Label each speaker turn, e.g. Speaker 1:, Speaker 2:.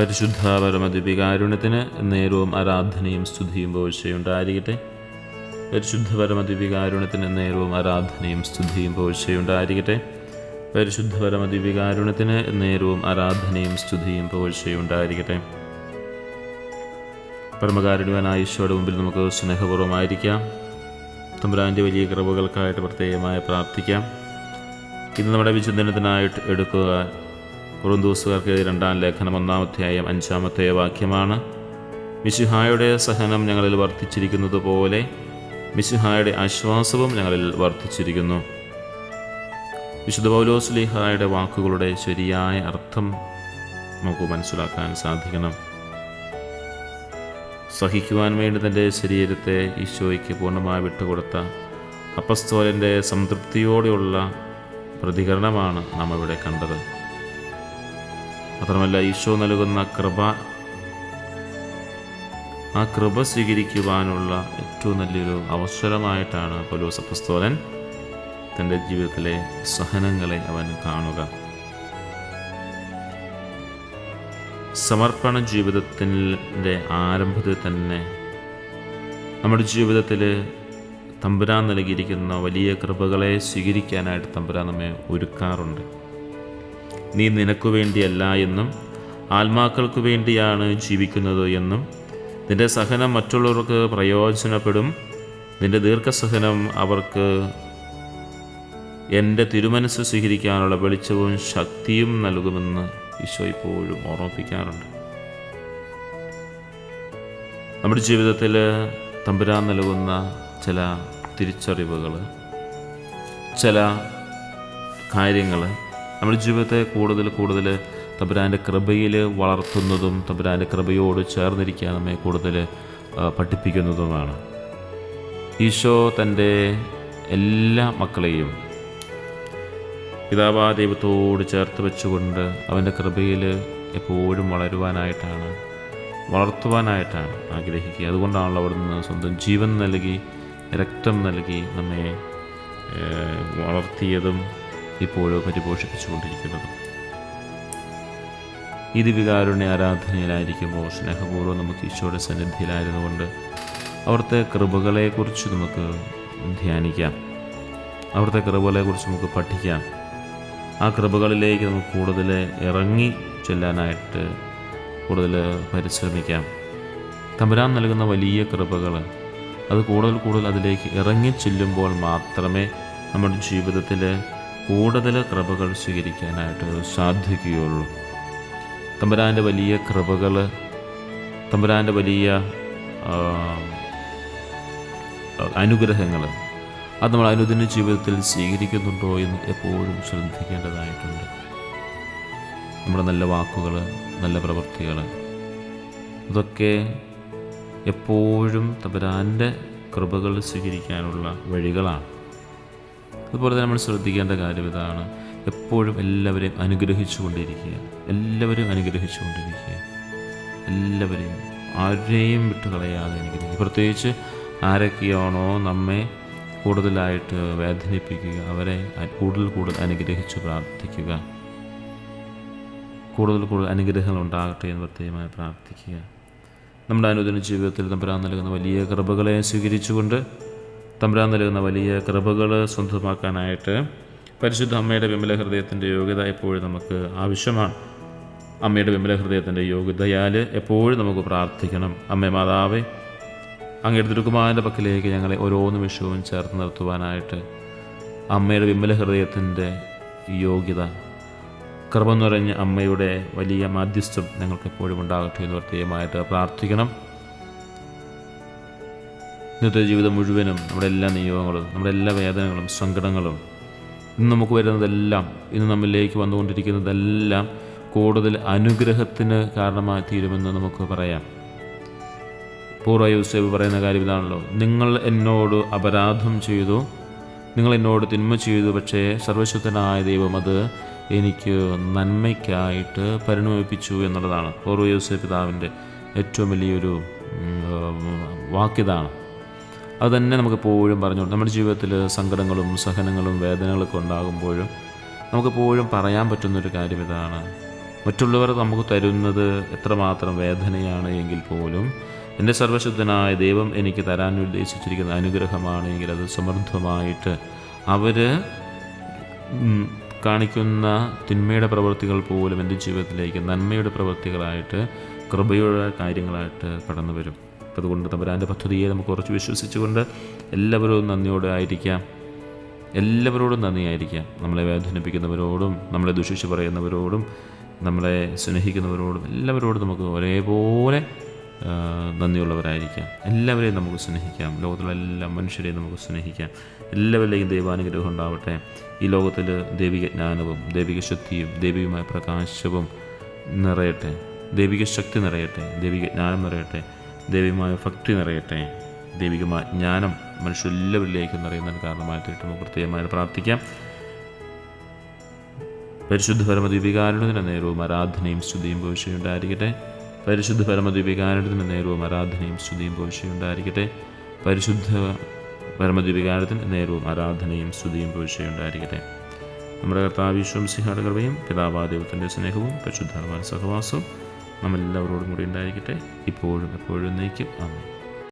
Speaker 1: പരിശുദ്ധ പരമദിവികാരുണ്യത്തിന് നേരവും ആരാധനയും സ്തുതിയും പോഴ്ചയുണ്ടായിരിക്കട്ടെ. പരിശുദ്ധ പരമദിവികാരുണ്യത്തിന് നേരവും ആരാധനയും സ്തുതിയും പോഴ്ചയുണ്ടായിരിക്കട്ടെ. പരിശുദ്ധ പരമദിവികാരുണ്യത്തിന് നേരവും ആരാധനയും സ്തുതിയും പോഴ്ചയുണ്ടായിരിക്കട്ടെ. പരമകാരുണ്യവനായ ഈശോയുടെ മുമ്പിൽ നമുക്ക് സ്നേഹപൂർവമായിരിക്കാം. തമ്പുരാന്റെ വലിയ കൃപകൾക്കായിട്ട് പ്രത്യേകമായി പ്രാർത്ഥിക്കാം. ഇന്ന് നമ്മുടെ വിചിന്തനത്തിനായിട്ട് എടുക്കുക കുറുന്തൂസുകാർക്ക് രണ്ടാം ലേഖനം ഒന്നാമധ്യായം അഞ്ചാമത്തെ വാക്യമാണ്. മിശുഹായുടെ സഹനം ഞങ്ങളിൽ വർദ്ധിച്ചിരിക്കുന്നത് പോലെ മിശുഹായുടെ ആശ്വാസവും ഞങ്ങളിൽ വർദ്ധിച്ചിരിക്കുന്നു. വിശുദ്ധ പൗലോസ്ലിഹായുടെ വാക്കുകളുടെ ശരിയായ അർത്ഥം നമുക്ക് മനസ്സിലാക്കാൻ സാധിക്കണം. സഹിക്കുവാൻ വേണ്ടി തന്റെ ശരീരത്തെ ഈശോയ്ക്ക് പൂർണമായി വിട്ടുകൊടുത്ത അപ്പസ്തോലന്റെ സംതൃപ്തിയോടെയുള്ള പ്രതികരണമാണ് നാം ഇവിടെ കണ്ടത്. മാത്രമല്ല ഈശോ നൽകുന്ന കൃപ ആ കൃപ സ്വീകരിക്കുവാനുള്ള ഏറ്റവും നല്ലൊരു അവസരമായിട്ടാണ് പൗലോസ് അപ്പസ്തോലൻ തന്റെ ജീവിതത്തിലെ സഹനങ്ങളെ അവൻ കാണുക. സമർപ്പണ ജീവിതത്തിന്റെ ആരംഭത്തിൽ തന്നെ നമ്മുടെ ജീവിതത്തിൽ തമ്പുരാൻ നൽകിയിരിക്കുന്ന വലിയ കൃപകളെ സ്വീകരിക്കാനായിട്ട് തമ്പുരാൻ നമ്മെ ഒരുക്കാറുണ്ട്. നീ നിനക്കു വേണ്ടിയല്ല എന്നും ആത്മാക്കൾക്ക് വേണ്ടിയാണ് ജീവിക്കുന്നത് എന്നും നിന്റെ സഹനം മറ്റുള്ളവർക്ക് പ്രയോജനപ്പെടും. നിന്റെ ദീർഘസഹനം അവർക്ക് എന്റെ തിരുമനസ് സ്വീകരിക്കാനുള്ള വെളിച്ചവും ശക്തിയും നൽകുമെന്ന് ഈശോ ഇപ്പോഴും ഓർമ്മിപ്പിക്കാറുണ്ട്. നമ്മുടെ ജീവിതത്തിൽ തമ്പുരാൻ നൽകുന്ന ചില തിരിച്ചറിവുകൾ ചില കാര്യങ്ങൾ നമ്മുടെ ജീവിതത്തെ കൂടുതൽ കൂടുതൽ തമ്പുരാന്റെ കൃപയിൽ വളർത്തുന്നതും തമ്പുരാന്റെ കൃപയോട് ചേർന്നിരിക്കാൻ നമ്മെ കൂടുതൽ പഠിപ്പിക്കുന്നതുമാണ്. ഈശോ തന്റെ എല്ലാ മക്കളെയും പിതാവാ ദൈവത്തോട് ചേർത്ത് വെച്ചുകൊണ്ട് അവന്റെ കൃപയിൽ എപ്പോഴും വളരുവാനായിട്ടാണ് വളർത്തുവാനായിട്ടാണ് ആഗ്രഹിക്കുക. അതുകൊണ്ടാണല്ലോ അവിടുന്ന് സ്വന്തം ജീവൻ നൽകി രക്തം നൽകി നമ്മെ വളർത്തിയതും ഇപ്പോഴും പരിപോഷിപ്പിച്ചുകൊണ്ടിരിക്കുന്നത്. ഈ ദിവികാരുണ്യ ആരാധനയിലായിരിക്കുമ്പോൾ സ്നേഹപൂർവം നമുക്ക് ഈശോയുടെ സന്നിധിയിലായിരുന്നുകൊണ്ട് അവിടുത്തെ കൃപകളെക്കുറിച്ച് നമുക്ക് ധ്യാനിക്കാം. അവിടുത്തെ കൃപകളെക്കുറിച്ച് നമുക്ക് പഠിക്കാം. ആ കൃപകളിലേക്ക് നമുക്ക് കൂടുതൽ ഇറങ്ങി ചെല്ലാനായിട്ട് കൂടുതൽ പരിശ്രമിക്കാം. തമ്പുരാൻ നൽകുന്ന വലിയ കൃപകൾ അത് കൂടുതൽ കൂടുതൽ അതിലേക്ക് ഇറങ്ങി ചെല്ലുമ്പോൾ മാത്രമേ നമ്മുടെ ജീവിതത്തിൽ കൂടുതൽ കൃപകൾ സ്വീകരിക്കാനായിട്ട് സാധിക്കുകയുള്ളൂ. തമ്പുരാന്റെ വലിയ കൃപകൾ തമ്പുരാന്റെ വലിയ അനുഗ്രഹങ്ങൾ അത് നമ്മൾ അനുദിന ജീവിതത്തിൽ സ്വീകരിക്കുന്നുണ്ടോ എന്ന് എപ്പോഴും ശ്രദ്ധിക്കേണ്ടതായിട്ടുണ്ട്. നമ്മുടെ നല്ല വാക്കുകൾ നല്ല പ്രവൃത്തികൾ അതൊക്കെ എപ്പോഴും തമ്പുരാന്റെ കൃപകൾ സ്വീകരിക്കാനുള്ള വഴികളാണ്. അതുപോലെ തന്നെ നമ്മൾ ശ്രദ്ധിക്കേണ്ട കാര്യം ഇതാണ്. എപ്പോഴും എല്ലാവരെയും അനുഗ്രഹിച്ചുകൊണ്ടിരിക്കുക. എല്ലാവരും അനുഗ്രഹിച്ചുകൊണ്ടിരിക്കുക. എല്ലാവരെയും ആരെയും വിട്ടുകളയാതെ അനുഗ്രഹിക്കുക. പ്രത്യേകിച്ച് ആരൊക്കെയാണോ നമ്മെ കൂടുതലായിട്ട് വേദനിപ്പിക്കുക അവരെ കൂടുതൽ കൂടുതൽ അനുഗ്രഹിച്ച് പ്രാർത്ഥിക്കുക. കൂടുതൽ കൂടുതൽ അനുഗ്രഹങ്ങൾ ഉണ്ടാകട്ടെ എന്ന് പ്രത്യേകമായി പ്രാർത്ഥിക്കുക. നമ്മുടെ അനുദിന ജീവിതത്തിൽ തമ്പുരാൻ നൽകുന്ന വലിയ കൃപകളെ സ്വീകരിച്ചുകൊണ്ട് തമ്പുരാൻ നൽകുന്ന വലിയ കൃപകൾ സ്വന്തമാക്കാനായിട്ട് പരിശുദ്ധ അമ്മയുടെ വിമല ഹൃദയത്തിന്റെ യോഗ്യത എപ്പോഴും നമുക്ക് ആവശ്യമാണ്. അമ്മയുടെ വിമല ഹൃദയത്തിന്റെ യോഗ്യതയാൽ എപ്പോഴും നമുക്ക് പ്രാർത്ഥിക്കണം. അമ്മ മാതാവേ അങ്ങയുടെ തിരുക്കുമാരന്റെ പക്കലേക്ക് ഞങ്ങളെ ഓരോ നിമിഷവും ചേർത്ത് നിർത്തുവാനായിട്ട് അമ്മയുടെ വിമല ഹൃദയത്തിന്റെ യോഗ്യത കൃപ നിറഞ്ഞ അമ്മയുടെ വലിയ മാധ്യസ്ഥം ഞങ്ങൾക്ക് എപ്പോഴും ഉണ്ടാകട്ടെ എന്ന് പ്രത്യേകമായിട്ട് പ്രാർത്ഥിക്കണം. ഇന്നത്തെ ജീവിതം മുഴുവനും നമ്മുടെ എല്ലാ നിയോഗങ്ങളും നമ്മുടെ എല്ലാ വേദനകളും സങ്കടങ്ങളും ഇന്ന് നമുക്ക് വരുന്നതെല്ലാം ഇന്ന് നമ്മിലേക്ക് വന്നുകൊണ്ടിരിക്കുന്നതെല്ലാം കൂടുതൽ അനുഗ്രഹത്തിന് കാരണമായി തീരുമെന്ന് നമുക്ക് പറയാം. പൂർവ യൂസേബ് പറയുന്ന കാര്യം ഇതാണല്ലോ. നിങ്ങൾ എന്നോട് അപരാധം ചെയ്തു നിങ്ങൾ എന്നോട് തിന്മ ചെയ്തു പക്ഷേ സർവശുദ്ധനായ ദൈവം അത് എനിക്ക് നന്മയ്ക്കായിട്ട് പരിണമിപ്പിച്ചു എന്നുള്ളതാണ്. പൂർവ യൂസേബ് പിതാവിന്റെ ഏറ്റവും വലിയൊരു വാക്യതാണ്. അത് തന്നെ നമുക്ക് എപ്പോഴും പറഞ്ഞു നമ്മുടെ ജീവിതത്തിൽ സങ്കടങ്ങളും സഹനങ്ങളും വേദനകളൊക്കെ ഉണ്ടാകുമ്പോഴും നമുക്കെപ്പോഴും പറയാൻ പറ്റുന്നൊരു കാര്യം ഇതാണ്. മറ്റുള്ളവർ നമുക്ക് തരുന്നത് എത്രമാത്രം വേദനയാണ് എങ്കിൽ പോലും എന്റെ സർവശുദ്ധനായ ദൈവം എനിക്ക് തരാൻ ഉദ്ദേശിച്ചിരിക്കുന്ന അനുഗ്രഹമാണ് എങ്കിൽ അത് സമൃദ്ധമായിട്ട് അവർ കാണിക്കുന്ന തിന്മയുടെ പ്രവൃത്തികൾ പോലും എന്റെ ജീവിതത്തിലേക്ക് നന്മയുടെ പ്രവൃത്തികളായിട്ട് കൃപയുടെ കാര്യങ്ങളായിട്ട് കടന്നു വരും അതുകൊണ്ട് തമ്പുരാന്റെ പദ്ധതിയെ നമുക്ക് കുറച്ച് വിശ്വസിച്ചുകൊണ്ട് എല്ലാവരോടും നന്ദിയോടെ ആയിരിക്കാം. എല്ലാവരോടും നന്ദിയായിരിക്കാം. നമ്മളെ വേദനിപ്പിക്കുന്നവരോടും നമ്മളെ ദുഷിച്ച് പറയുന്നവരോടും നമ്മളെ സ്നേഹിക്കുന്നവരോടും എല്ലാവരോടും നമുക്ക് ഒരേപോലെ നന്ദിയുള്ളവരായിരിക്കാം. എല്ലാവരെയും നമുക്ക് സ്നേഹിക്കാം. ലോകത്തിലുള്ള എല്ലാ മനുഷ്യരെയും നമുക്ക് സ്നേഹിക്കാം. എല്ലാവരിലേക്കും ദൈവാനുഗ്രഹം ഉണ്ടാവട്ടെ. ഈ ലോകത്തിൽ ദൈവിക ജ്ഞാനവും ദൈവിക ശക്തിയും ദൈവികമായ പ്രകാശവും നിറയട്ടെ. ദൈവിക ശക്തി നിറയട്ടെ. ദൈവിക ജ്ഞാനം നിറയട്ടെ. ദൈവികമായ ഭക്തി നിറയട്ടെ. ദൈവികമായ ജ്ഞാനം മനുഷ്യരെല്ലാവരിലേക്കും നിറയുന്നതിന് കാരണമായി നമുക്ക് പ്രത്യേകമായി പ്രാർത്ഥിക്കാം. പരിശുദ്ധ പരമദ്വീപികാരുണത്തിന് നേരവും ആരാധനയും സ്തുതിയും ഭവിഷ്യയുണ്ടായിരിക്കട്ടെ പരിശുദ്ധ പരമദ്വീപികാരുണത്തിന് നേരവും ആരാധനയും സ്തുതിയും ഭവിഷ്യയുണ്ടായിരിക്കട്ടെ പരിശുദ്ധ പരമദ്വീപികാരത്തിന് നേരവും ആരാധനയും സ്തുതിയും ഭവിഷ്യയുണ്ടായിരിക്കട്ടെ നമ്മുടെ കർത്താവിശ്വം സിഹാട് കൃപയും പിതാവാദൈവത്തിന്റെ സ്നേഹവും പരിശുദ്ധാത്മാൻ സഹവാസവും നമ്മെല്ലാവരോടും കൂടി ഉണ്ടായിരിക്കട്ടെ. ഇപ്പോഴും എപ്പോഴും നയിക്കും. ആമേ